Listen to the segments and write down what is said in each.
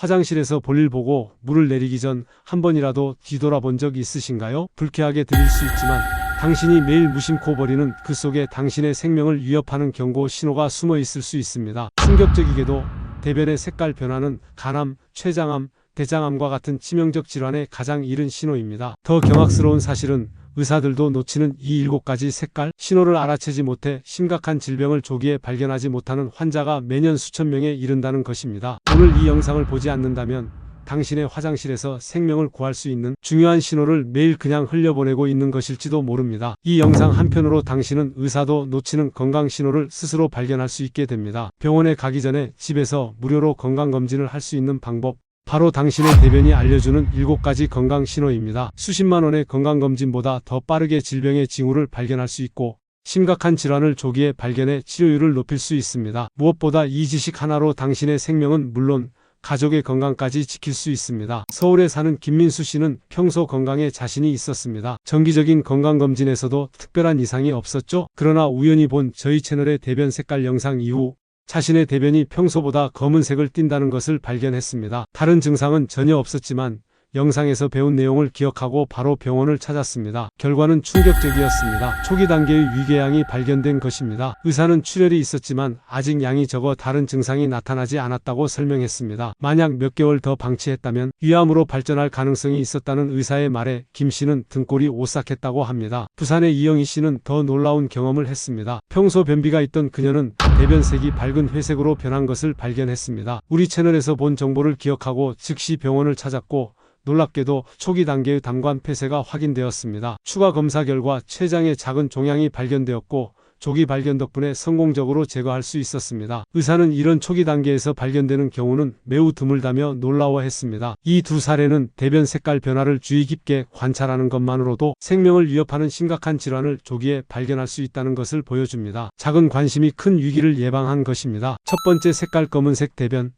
화장실에서 볼일 보고 물을 내리기 전 한 번이라도 뒤돌아본 적 있으신가요? 불쾌하게 들릴 수 있지만 당신이 매일 무심코 버리는 그 속에 당신의 생명을 위협하는 경고 신호가 숨어 있을 수 있습니다. 충격적이게도 대변의 색깔 변화는 간암, 췌장암, 대장암과 같은 치명적 질환의 가장 이른 신호입니다. 더 경악스러운 사실은 의사들도 놓치는 이 일곱 가지 색깔 신호를 알아채지 못해 심각한 질병을 조기에 발견하지 못하는 환자가 매년 수천 명에 이른다는 것입니다. 오늘 이 영상을 보지 않는다면 당신의 화장실에서 생명을 구할 수 있는 중요한 신호를 매일 그냥 흘려보내고 있는 것일지도 모릅니다. 이 영상 한편으로 당신은 의사도 놓치는 건강 신호를 스스로 발견할 수 있게 됩니다. 병원에 가기 전에 집에서 무료로 건강검진을 할 수 있는 방법 바로 당신의 대변이 알려주는 7가지 건강 신호입니다. 수십만 원의 건강검진보다 더 빠르게 질병의 징후를 발견할 수 있고 심각한 질환을 조기에 발견해 치료율을 높일 수 있습니다. 무엇보다 이 지식 하나로 당신의 생명은 물론 가족의 건강까지 지킬 수 있습니다. 서울에 사는 김민수 씨는 평소 건강에 자신이 있었습니다. 정기적인 건강검진에서도 특별한 이상이 없었죠. 그러나 우연히 본 저희 채널의 대변 색깔 영상 이후 자신의 대변이 평소보다 검은색을 띈다는 것을 발견했습니다. 다른 증상은 전혀 없었지만 영상에서 배운 내용을 기억하고 바로 병원을 찾았습니다. 결과는 충격적이었습니다. 초기 단계의 위궤양이 발견된 것입니다. 의사는 출혈이 있었지만 아직 양이 적어 다른 증상이 나타나지 않았다고 설명했습니다. 만약 몇 개월 더 방치했다면 위암으로 발전할 가능성이 있었다는 의사의 말에 김 씨는 등골이 오싹했다고 합니다. 부산의 이영희 씨는 더 놀라운 경험을 했습니다. 평소 변비가 있던 그녀는 대변색이 밝은 회색으로 변한 것을 발견했습니다. 우리 채널에서 본 정보를 기억하고 즉시 병원을 찾았고 놀랍게도 초기 단계의 담관 폐쇄가 확인되었습니다. 추가 검사 결과 췌장에 작은 종양이 발견되었고 조기 발견 덕분에 성공적으로 제거할 수 있었습니다. 의사는 이런 초기 단계에서 발견되는 경우는 매우 드물다며 놀라워했습니다. 이 두 사례는 대변 색깔 변화를 주의 깊게 관찰하는 것만으로도 생명을 위협하는 심각한 질환을 조기에 발견할 수 있다는 것을 보여줍니다. 작은 관심이 큰 위기를 예방한 것입니다. 첫 번째 색깔 검은색 대변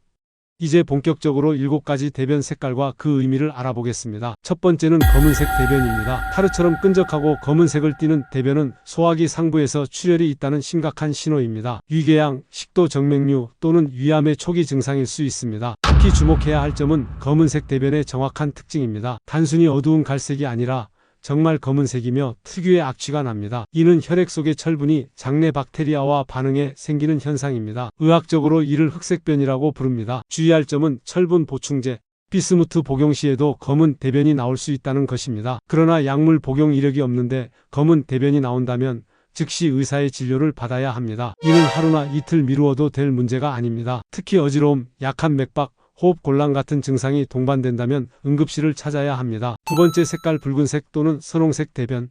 이제 본격적으로 7가지 대변 색깔과 그 의미를 알아보겠습니다. 첫 번째는 검은색 대변입니다. 타르처럼 끈적하고 검은색을 띠는 대변은 소화기 상부에서 출혈이 있다는 심각한 신호입니다. 위궤양, 식도 정맥류 또는 위암의 초기 증상일 수 있습니다. 특히 주목해야 할 점은 검은색 대변의 정확한 특징입니다. 단순히 어두운 갈색이 아니라 정말 검은색이며 특유의 악취가 납니다. 이는 혈액 속의 철분이 장내 박테리아와 반응해 생기는 현상입니다. 의학적으로 이를 흑색변이라고 부릅니다. 주의할 점은 철분 보충제, 비스무트 복용 시에도 검은 대변이 나올 수 있다는 것입니다. 그러나 약물 복용 이력이 없는데 검은 대변이 나온다면 즉시 의사의 진료를 받아야 합니다. 이는 하루나 이틀 미루어도 될 문제가 아닙니다. 특히 어지러움, 약한 맥박, 호흡 곤란 같은 증상이 동반된다면 응급실을 찾아야 합니다. 두 번째 색깔 붉은색 또는 선홍색 대변.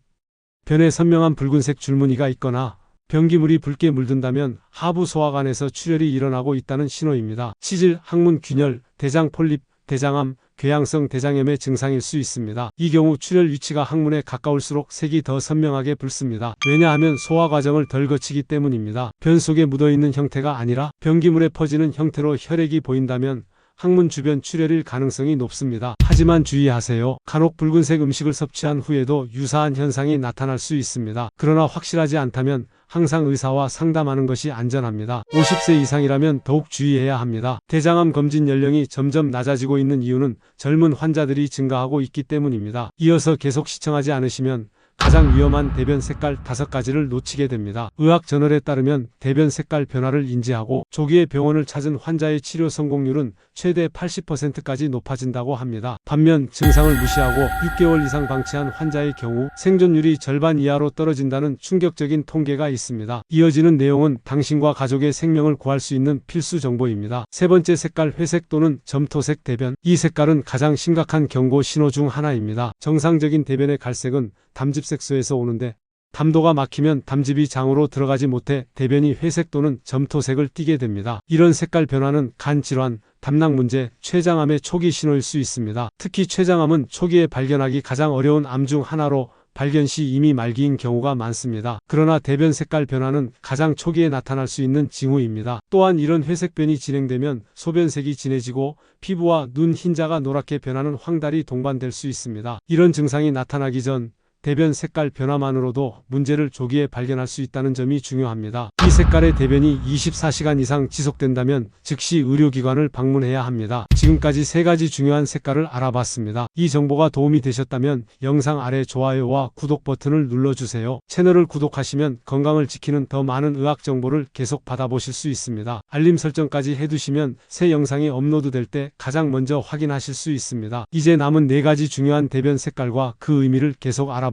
변에 선명한 붉은색 줄무늬가 있거나 변기물이 붉게 물든다면 하부 소화관에서 출혈이 일어나고 있다는 신호입니다. 치질, 항문 균열, 대장 폴립, 대장암, 궤양성 대장염의 증상일 수 있습니다. 이 경우 출혈 위치가 항문에 가까울수록 색이 더 선명하게 붉습니다. 왜냐하면 소화 과정을 덜 거치기 때문입니다. 변 속에 묻어있는 형태가 아니라 변기물에 퍼지는 형태로 혈액이 보인다면 항문 주변 출혈일 가능성이 높습니다. 하지만 주의하세요. 간혹 붉은색 음식을 섭취한 후에도 유사한 현상이 나타날 수 있습니다. 그러나 확실하지 않다면 항상 의사와 상담하는 것이 안전합니다. 50세 이상이라면 더욱 주의해야 합니다. 대장암 검진 연령이 점점 낮아지고 있는 이유는 젊은 환자들이 증가하고 있기 때문입니다. 이어서 계속 시청하지 않으시면 가장 위험한 대변 색깔 다섯 가지를 놓치게 됩니다. 의학 저널에 따르면 대변 색깔 변화를 인지하고 조기에 병원을 찾은 환자의 치료 성공률은 최대 80%까지 높아진다고 합니다. 반면 증상을 무시하고 6개월 이상 방치한 환자의 경우 생존율이 절반 이하로 떨어진다는 충격적인 통계가 있습니다. 이어지는 내용은 당신과 가족의 생명을 구할 수 있는 필수 정보입니다. 세 번째 색깔 회색 또는 점토색 대변. 이 색깔은 가장 심각한 경고 신호 중 하나입니다. 정상적인 대변의 갈색은 담즙 색소에서 오는데 담도가 막히면 담즙이 장으로 들어가지 못해 대변이 회색 또는 점토색을 띠게 됩니다. 이런 색깔 변화는 간 질환, 담낭 문제, 췌장암의 초기 신호일 수 있습니다. 특히 췌장암은 초기에 발견하기 가장 어려운 암 중 하나로 발견 시 이미 말기인 경우가 많습니다. 그러나 대변 색깔 변화는 가장 초기에 나타날 수 있는 징후입니다. 또한 이런 회색변이 진행되면 소변색이 진해지고 피부와 눈 흰자가 노랗게 변하는 황달이 동반될 수 있습니다. 이런 증상이 나타나기 전 대변 색깔 변화만으로도 문제를 조기에 발견할 수 있다는 점이 중요합니다. 이 색깔의 대변이 24시간 이상 지속된다면 즉시 의료기관을 방문해야 합니다. 지금까지 세 가지 중요한 색깔을 알아봤습니다. 이 정보가 도움이 되셨다면 영상 아래 좋아요와 구독 버튼을 눌러주세요. 채널을 구독하시면 건강을 지키는 더 많은 의학 정보를 계속 받아보실 수 있습니다. 알림 설정까지 해두시면 새 영상이 업로드될 때 가장 먼저 확인하실 수 있습니다. 이제 남은 네 가지 중요한 대변 색깔과 그 의미를 계속 알아보겠습니다.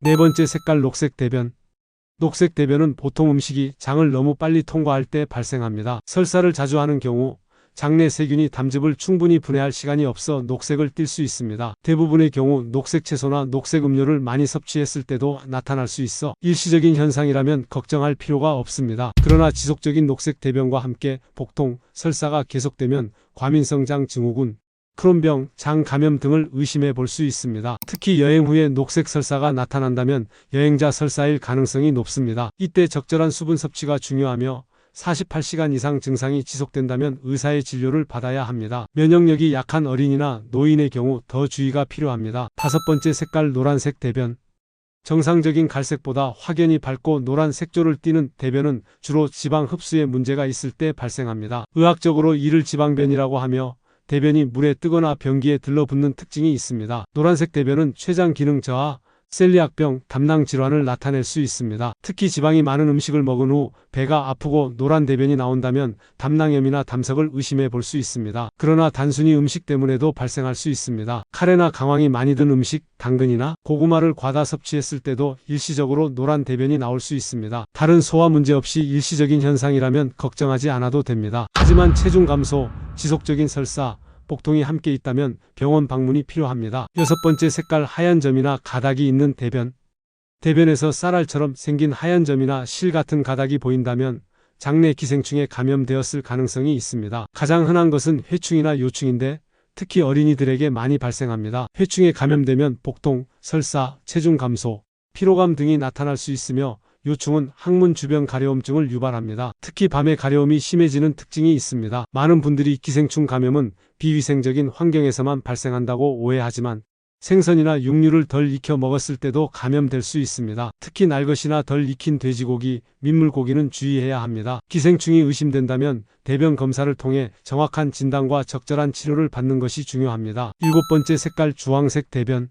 네 번째 색깔 녹색 대변. 녹색 대변은 보통 음식이 장을 너무 빨리 통과할 때 발생합니다. 설사를 자주 하는 경우 장내 세균이 담즙을 충분히 분해할 시간이 없어 녹색을 띨 수 있습니다. 대부분의 경우 녹색 채소나 녹색 음료를 많이 섭취했을 때도 나타날 수 있어 일시적인 현상이라면 걱정할 필요가 없습니다. 그러나 지속적인 녹색 대변과 함께 복통, 설사가 계속되면 과민성 장 증후군, 크론병, 장 감염 등을 의심해 볼 수 있습니다. 특히 여행 후에 녹색 설사가 나타난다면 여행자 설사일 가능성이 높습니다. 이때 적절한 수분 섭취가 중요하며 48시간 이상 증상이 지속된다면 의사의 진료를 받아야 합니다. 면역력이 약한 어린이나 노인의 경우 더 주의가 필요합니다. 다섯 번째 색깔 노란색 대변. 정상적인 갈색보다 확연히 밝고 노란 색조를 띠는 대변은 주로 지방 흡수에 문제가 있을 때 발생합니다. 의학적으로 이를 지방변이라고 하며 대변이 물에 뜨거나 변기에 들러붙는 특징이 있습니다. 노란색 대변은 췌장 기능 저하, 셀리악병, 담낭 질환을 나타낼 수 있습니다. 특히 지방이 많은 음식을 먹은 후 배가 아프고 노란 대변이 나온다면 담낭염이나 담석을 의심해 볼 수 있습니다. 그러나 단순히 음식 때문에도 발생할 수 있습니다. 카레나 강황이 많이 든 음식, 당근이나 고구마를 과다 섭취했을 때도 일시적으로 노란 대변이 나올 수 있습니다. 다른 소화 문제 없이 일시적인 현상이라면 걱정하지 않아도 됩니다. 하지만 체중 감소, 지속적인 설사, 복통이 함께 있다면 병원 방문이 필요합니다. 여섯 번째 색깔 하얀 점이나 가닥이 있는 대변. 대변에서 쌀알처럼 생긴 하얀 점이나 실 같은 가닥이 보인다면 장내 기생충에 감염되었을 가능성이 있습니다. 가장 흔한 것은 회충이나 요충인데 특히 어린이들에게 많이 발생합니다. 회충에 감염되면 복통, 설사, 체중 감소, 피로감 등이 나타날 수 있으며 요충은 항문 주변 가려움증을 유발합니다. 특히 밤에 가려움이 심해지는 특징이 있습니다. 많은 분들이 기생충 감염은 비위생적인 환경에서만 발생한다고 오해하지만 생선이나 육류를 덜 익혀 먹었을 때도 감염될 수 있습니다. 특히 날것이나 덜 익힌 돼지고기, 민물고기는 주의해야 합니다. 기생충이 의심된다면 대변 검사를 통해 정확한 진단과 적절한 치료를 받는 것이 중요합니다. 일곱 번째 색깔 주황색 대변.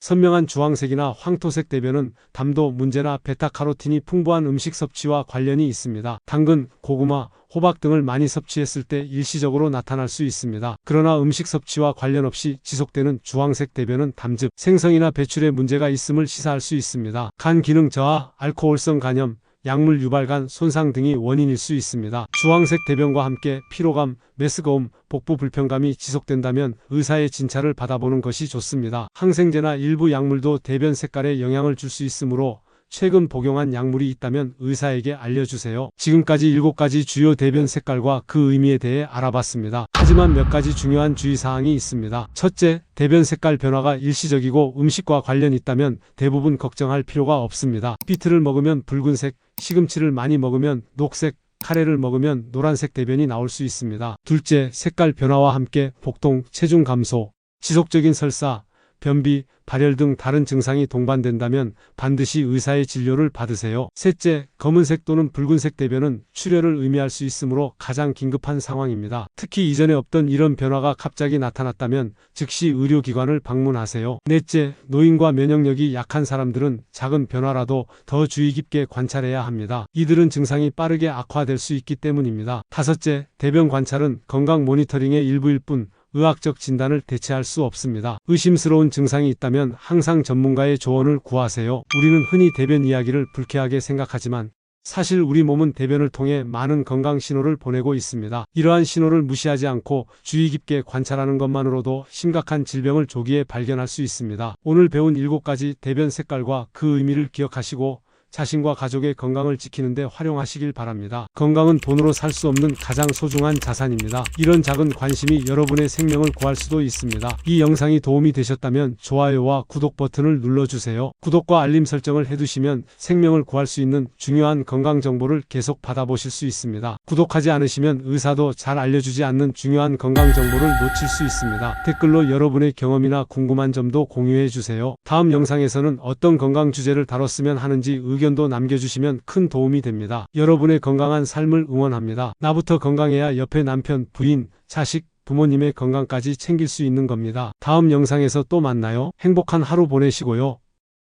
선명한 주황색이나 황토색 대변은 담도 문제나 베타카로틴이 풍부한 음식 섭취와 관련이 있습니다. 당근, 고구마, 호박 등을 많이 섭취했을 때 일시적으로 나타날 수 있습니다. 그러나 음식 섭취와 관련 없이 지속되는 주황색 대변은 담즙, 생성이나 배출에 문제가 있음을 시사할 수 있습니다. 간 기능 저하, 알코올성 간염, 약물 유발간 손상 등이 원인일 수 있습니다. 주황색 대변과 함께 피로감, 메스거움, 복부 불편감이 지속된다면 의사의 진찰을 받아보는 것이 좋습니다. 항생제나 일부 약물도 대변 색깔에 영향을 줄 수 있으므로 최근 복용한 약물이 있다면 의사에게 알려주세요. 지금까지 7가지 주요 대변 색깔과 그 의미에 대해 알아봤습니다. 하지만 몇 가지 중요한 주의사항이 있습니다. 첫째, 대변 색깔 변화가 일시적이고 음식과 관련 있다면 대부분 걱정할 필요가 없습니다. 비트를 먹으면 붉은색, 시금치를 많이 먹으면 녹색, 카레를 먹으면 노란색 대변이 나올 수 있습니다. 둘째, 색깔 변화와 함께 복통, 체중 감소, 지속적인 설사, 변비, 발열 등 다른 증상이 동반된다면 반드시 의사의 진료를 받으세요. 셋째, 검은색 또는 붉은색 대변은 출혈을 의미할 수 있으므로 가장 긴급한 상황입니다. 특히 이전에 없던 이런 변화가 갑자기 나타났다면 즉시 의료기관을 방문하세요. 넷째, 노인과 면역력이 약한 사람들은 작은 변화라도 더 주의 깊게 관찰해야 합니다. 이들은 증상이 빠르게 악화될 수 있기 때문입니다. 다섯째, 대변 관찰은 건강 모니터링의 일부일 뿐 의학적 진단을 대체할 수 없습니다. 의심스러운 증상이 있다면 항상 전문가의 조언을 구하세요. 우리는 흔히 대변 이야기를 불쾌하게 생각하지만 사실 우리 몸은 대변을 통해 많은 건강 신호를 보내고 있습니다. 이러한 신호를 무시하지 않고 주의 깊게 관찰하는 것만으로도 심각한 질병을 조기에 발견할 수 있습니다. 오늘 배운 7가지 대변 색깔과 그 의미를 기억하시고 자신과 가족의 건강을 지키는데 활용하시길 바랍니다. 건강은 돈으로 살 수 없는 가장 소중한 자산입니다. 이런 작은 관심이 여러분의 생명을 구할 수도 있습니다. 이 영상이 도움이 되셨다면 좋아요와 구독 버튼을 눌러주세요. 구독과 알림 설정을 해두시면 생명을 구할 수 있는 중요한 건강 정보를 계속 받아보실 수 있습니다. 구독하지 않으시면 의사도 잘 알려주지 않는 중요한 건강 정보를 놓칠 수 있습니다. 댓글로 여러분의 경험이나 궁금한 점도 공유해 주세요. 다음 영상에서는 어떤 건강 주제를 다뤘으면 하는지 의견도 남겨주시면 큰 도움이 됩니다. 여러분의 건강한 삶을 응원합니다. 나부터 건강해야 옆에 남편, 부인, 자식, 부모님의 건강까지 챙길 수 있는 겁니다. 다음 영상에서 또 만나요. 행복한 하루 보내시고요.